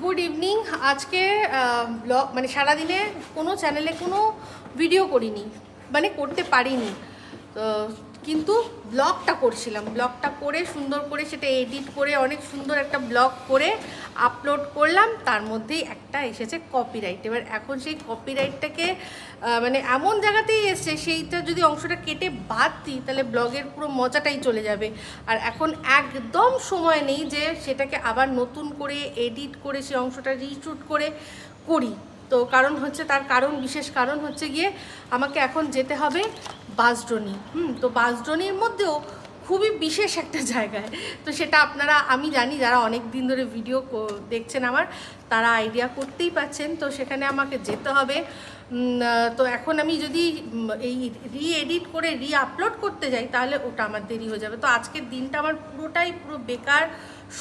Good evening আজকে blog মানে সারাদিনে কোনো চ্যানেলে কোনো ভিডিও করিনি মানে করতে পারিনি। তো কিন্তু ব্লগটা করছিলাম। ব্লগটা করে, সুন্দর করে সেটা এডিট করে, অনেক সুন্দর একটা ব্লগ করে আপলোড করলাম। তার মধ্যেই একটা এসেছে কপিরাইট এবার এখন সেই কপিরাইটটাকে মানে এমন জায়গাতেই এসছে, সেইটা যদি অংশটা কেটে বাদ দিই, তাহলে ব্লগের পুরো মজাটাই চলে যাবে। আর এখন একদম সময় নেই যে সেটাকে আবার নতুন করে এডিট করে সেই অংশটা রিশুট করে করি। তো কারণ হচ্ছে, তার কারণ, বিশেষ কারণ হচ্ছে গিয়ে আমাকে এখন যেতে হবে। বাসড্রোনি হুম, তো বাসড্রোনির মধ্যেও খুবই বিশেষ একটা জায়গায়। তো সেটা আপনারা, আমি জানি যারা অনেক দিন ধরে ভিডিও দেখছেন আমার, তারা আইডিয়া করতেই পাচ্ছেন তো সেখানে আমাকে যেতে হবে। তো এখন আমি যদি এই রি এডিট করে রি আপলোড করতে যাই, তাহলে ওটা আমার দেরি হয়ে যাবে। তো আজকের দিনটা আমার পুরোটাই পুরো বেকার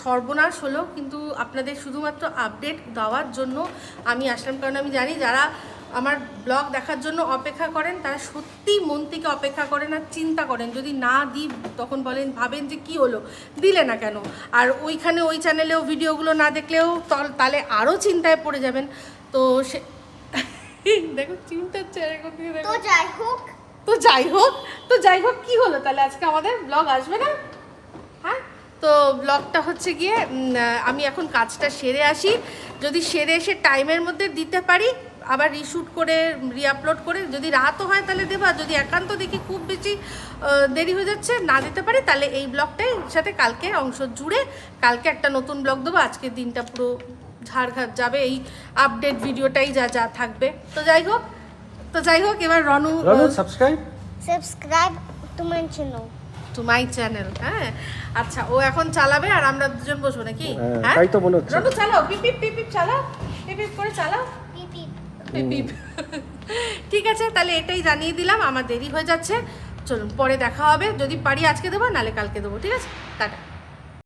সর্বনাশ হলো। কিন্তু আপনাদের শুধুমাত্র আপডেট দেওয়ার জন্য আমি আসলাম। কারণ আমি জানি যারা আমার ব্লগ দেখার জন্য অপেক্ষা করেন তারা সত্যিই মন থেকে অপেক্ষা করেন আর চিন্তা করেন। যদি না দিই তখন বলেন ভাবেন যে কি হলো? দিলে না কেন? আর ওইখানে ওই চ্যানেলেও ভিডিওগুলো না দেখলেও তল- তাহলে আরও চিন্তায় পড়ে যাবেন। তো সে দেখো চিন্তার তো যাই হোক। তো যাই হোক তো যাই হোক কি হলো? তাহলে আজকে আমাদের ব্লগ আসবে না? হ্যাঁ? তো ব্লগটা হচ্ছে গিয়ে আমি এখন কাজটা সেরে আসি। যদি সেরে এসে টাইমের মধ্যে দিতে পারি আবার রিশুট করে রিআপলোড করে যদি রাতও হয় তাহলে দেবো আর যদি একান্ত দেখি খুব বেশি দেরি হয়ে যাচ্ছে না দিতে পারি তাহলে এই ব্লগটাই সাথে কালকে অংশ জুড়ে কালকে একটা নতুন ব্লগ দেবো আজকের দিনটা পুরো ঝাড়ঘাট যাবে এই আপডেট ভিডিওটাই যা যা থাকবে। তো যাই হোক তো যাই হোক এবার Ronu Ronu subscribe subscribe to my channel to my channel হ্যাঁ? আচ্ছা ও এখন চালাবে আর আমরা দুজন বসবো নাকি? হ্যাঁ, হ্যাঁ? তাই তো মনে হচ্ছে। রনু চালাও পিপ পিপ পিপ পিপ চালাও পিপ পিপ করে চালাও। ঠিক আছে, তাহলে এটাই জানিয়ে দিলাম, আমার দেরি হয়ে যাচ্ছে। চলুন, পরে দেখা হবে। যদি পারি আজকে দেবো নালে কালকে দেবো, ঠিক আছে? টাটা।